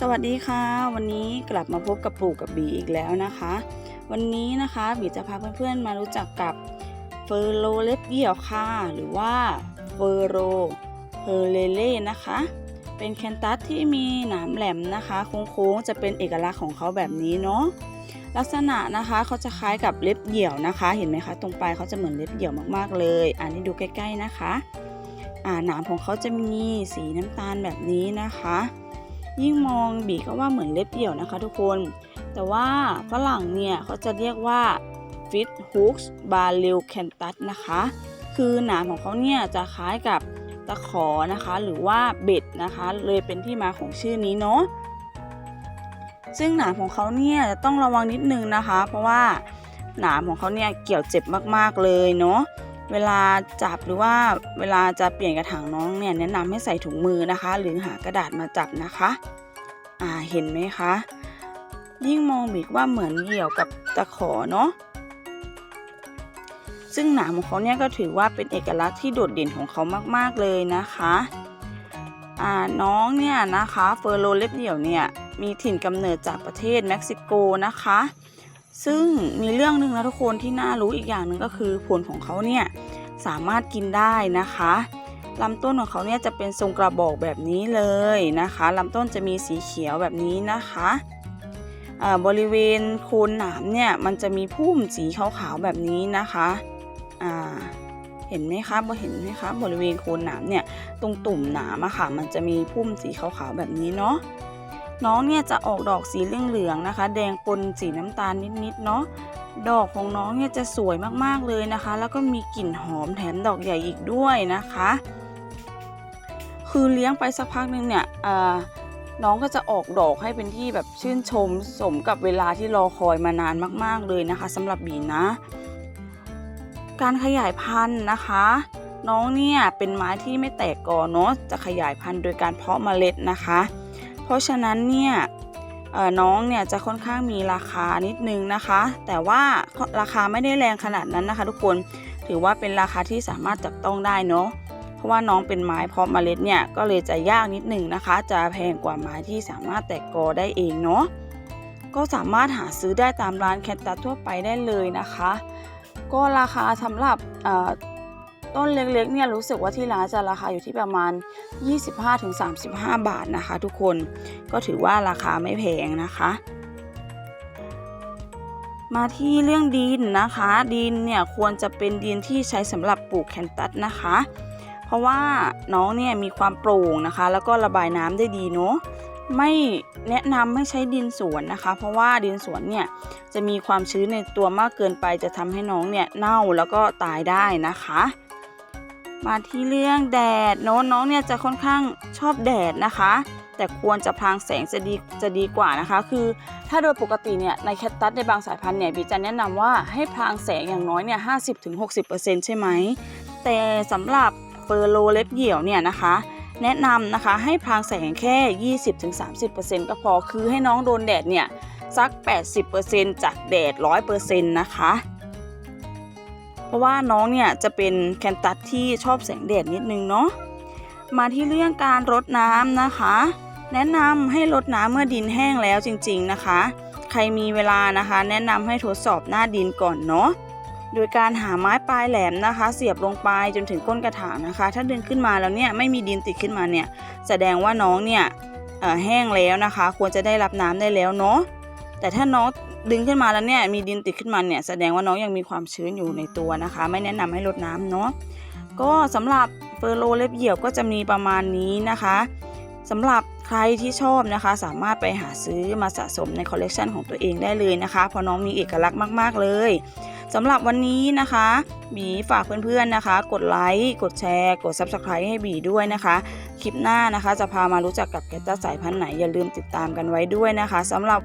สวัสดีค่ะ วันนี้กลับมาพบกับปู่กับบีอีกแล้วนะคะ วันนี้นะคะบีจะพาเพื่อนๆมารู้จักกับเฟอร์โรเล็บเหี่ยวค่ะ หรือว่าเฟอร์โรเฮเลเล่นะคะ เป็นแคนตัสที่มีหนามแหลมนะคะโค้งๆจะเป็นเอกลักษณ์ของเขาแบบนี้เนาะลักษณะนะคะเขาจะคล้ายกับเล็บเหี่ยวนะคะ เห็นไหมคะ ตรงปลายเขาจะเหมือนเล็บเหี่ยวมากๆเลยอันนี้ดูใกล้ ๆนะคะ อ่าหนามของเขาจะมีสีน้ำตาลแบบนี้นะคะ ยิ่งมองบีก็ว่าเหมือนเล็บเหี่ยวนะคะทุกคน แต่ว่าฝรั่งเนี่ยเขาจะเรียกว่า Fit Hooks b a r e l Cantus นะคะ คือหนามของเขาเนี่ยจะคล้ายกับตะขอนะคะ หรือว่าเบ็ดนะคะ เลยเป็นที่มาของชื่อนี้เนาะซึ่งหนามของเขาเนี่ยจะต้องระวังนิดนึงนะคะ เพราะว่าหนามของเขาเนี่ยเกี่ยวเจ็บมากๆเลยเนาะ เวลาจับหรือว่าเวลาจะเปลี่ยนกระถางน้องเนี่ยแนะนำให้ใส่ถุงมือนะคะ หรือหากระดาษมาจับนะคะอ่าเห็นไหมคะ ยิ่งมองบีกว่าเหมือนเหี่ยวกับตะขอเนาะซึ่งหนามของเขาเนี่ยก็ถือว่าเป็นเอกลักษณ์ที่โดดเด่นของเขามากๆเลยนะคะอ่าน้องเนี่ยนะคะเฟอร์โรเล็บเดี่ยวเนี่ยมีถิ่นกำเนิดจากประเทศเม็กซิโกนะคะ ซึ่งมีเรื่องหนึ่งนะทุกคนที่น่ารู้อีกอย่างหนึ่งก็คือผลของเขาเนี่ยสามารถกินได้นะคะลำต้นของเขาเนี่ยจะเป็นทรงกระบอกแบบนี้เลยนะคะลำต้นจะมีสีเขียวแบบนี้นะคะบริเวณโคนหนามเนี่ยมันจะมีพุ่มสีขาวๆแบบนี้นะคะเห็นไหมคะพอเห็นไหมคะบริเวณโคนหนามเนี่ยตรงตุ่มหนามอะค่ะมันจะมีพุ่มสีขาวๆแบบนี้เนาะ น้องเนี่ยจะออกดอกสีเหลืองๆนะคะ แดงปนสีน้ำตาลนิดๆเนาะดอกของน้องเนี่ยจะสวยมากๆเลยนะคะ แล้วก็มีกลิ่นหอมแถมดอกใหญ่อีกด้วยนะคะ คือเลี้ยงไปสักพักหนึงเนี่ยน้องก็จะออกดอกให้เป็นที่แบบชื่นชมสมกับเวลาที่รอคอยมานานมากๆเลยนะคะสำหรับบีนะ การขยายพันธุ์นะคะ น้องเนี่ยเป็นไม้ที่ไม่แตกกอเนาะจะขยายพันธุ์โดยการเพาะเมล็ดนะคะ ราะฉะนั้นเนี่ยน้องเนี่ยจะค่อนข้างมีราคานิดนึงนะคะ แต่ว่าราคาไม่ได้แรงขนาดนั้นนะคะ ทุกคนถือว่าเป็นราคาที่สามารถจับต้องได้เนาะเพราะว่าน้องเป็นไม้เพาะเมล็ดเนี่ยก็เลยจะยากนิดนึงนะคะ จะแพงกว่าไม้ที่สามารถแตกกอได้เองเนาะก็สามารถหาซื้อได้ตามร้านแคตตัสทั่วไปได้เลยนะคะ ก็ราคาสำหรับ ต้นเล็กๆเนี่ยรู้สึกว่าที่ร้านจะราคาอยู่ที่ประมาณ 25-35 บาทนะคะ ทุกคนก็ถือว่าราคาไม่แพงนะคะ มาที่เรื่องดินนะคะ ดินเนี่ยควรจะเป็นดินที่ใช้สำหรับปลูกแคนตัสนะคะ เพราะว่าน้องเนี่ยมีความโปร่งนะคะ แล้วก็ระบายน้ำได้ดีเนาะไม่แนะนำให้ใช้ดินสวนนะคะ เพราะว่าดินสวนเนี่ยจะมีความชื้นในตัวมากเกินไปจะทำให้น้องเนี่ยเน่าแล้วก็ตายได้นะคะ มาที่เรื่องแดดเนอะน้องเนี่ยจะค่อนข้างชอบแดดนะคะ แต่ควรจะพรางแสงจะดีจะดีกว่านะคะ คือถ้าโดยปกติเนี่ยในแคตตัสในบางสายพันธุ์เนี่ยบีจะแนะนำว่าให้พรางแสงอย่างน้อยเนี่ย50-60%ใช่ไหมแต่สำหรับเฟอร์โรเล็บเหี่ยวเนี่ยนะคะแนะนำนะคะให้พรางแสงแค่ 20-30%ก็พอ คือให้น้องโดนแดดเนี่ยสัก 80%จากแดด 100%นะคะ ราะว่าน้องเนี่ยจะเป็นแคนตัสที่ชอบแสงแดดนิดนึงเนาะมาที่เรื่องการรดน้ำนะคะ แนะนำให้รดน้ำเมื่อดินแห้งแล้วจริงๆนะคะ ใครมีเวลานะคะ แนะนำให้ทดสอบหน้าดินก่อนเนาะโดยการหาไม้ปลายแหลมนะคะ เสียบลงไปจนถึงก้นกระถางนะคะ ถ้าดึงขึ้นมาแล้วเนี่ยไม่มีดินติดขึ้นมาเนี่ย แสดงว่าน้องเนี่ยแห้งแล้วนะคะ ควรจะได้รับน้ำได้แล้วเนาะ แต่ถ้าน้องดึงขึ้นมาแล้วเนี่ยมีดินติดขึ้นมาเนี่ยแสดงว่าน้องยังมีความชื้นอยู่ในตัวนะคะ ไม่แนะนำให้รดน้ำเนาะก็สำหรับเฟอร์โรเล็บเหยี่ยวก็จะมีประมาณนี้นะคะสำหรับใครที่ชอบนะคะ สามารถไปหาซื้อมาสะสมในคอลเลกชันของตัวเองได้เลยนะคะเพราะน้องมีเอกลักษณ์มาก ๆ เลยสำหรับวันนี้นะคะบีฝากเพื่อนๆนะคะ กดไลค์กดแชร์ กด Subscribe ให้บีด้วยนะคะ คลิปหน้านะคะ จะพามารู้จักกับแกตตาสายพันธุ์ไหนอย่าลืมติดตามกันไว้ด้วยนะคะสำหรับ